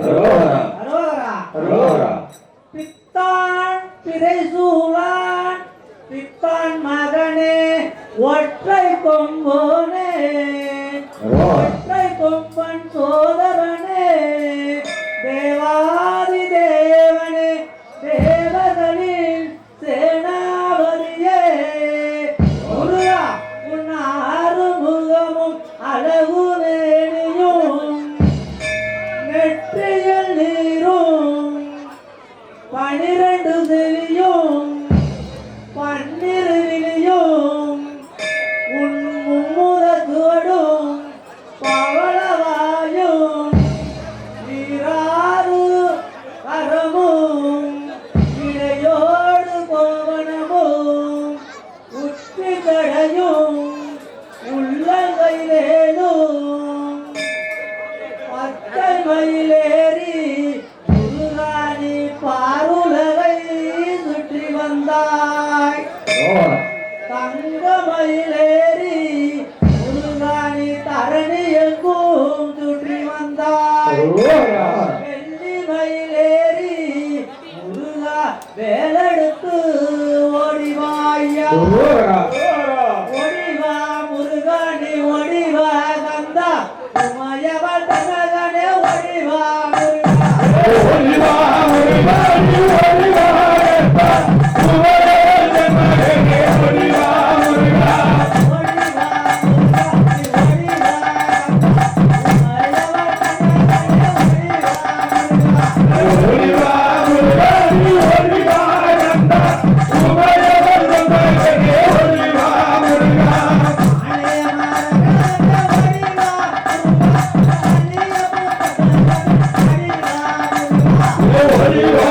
அரோகரா அரோகரா அரோகரா பித்தான் பிறைசூழான். பித்தான் மகனே ஒற்றை கொம்போனே. ஒற்றை கொம்பன் சோதரனே பனிரெண்டு செவியும் பன்னிருவிலையும் உன் மும்முதத்துவடும் பவளவாயும் நீராறு அறமும் இடையோடு கோவனமும் உச்சி கடையும் உள்ளங்கையிலேனும் பச்சை மயிலே வேலெடுத்து ஓடிவாயா? ஓடிவா முருகனி ஓடிவா கந்தா உமையவள் தனகனே ஓடிவா முருகா. ஓடிவா ஓடிவா Hare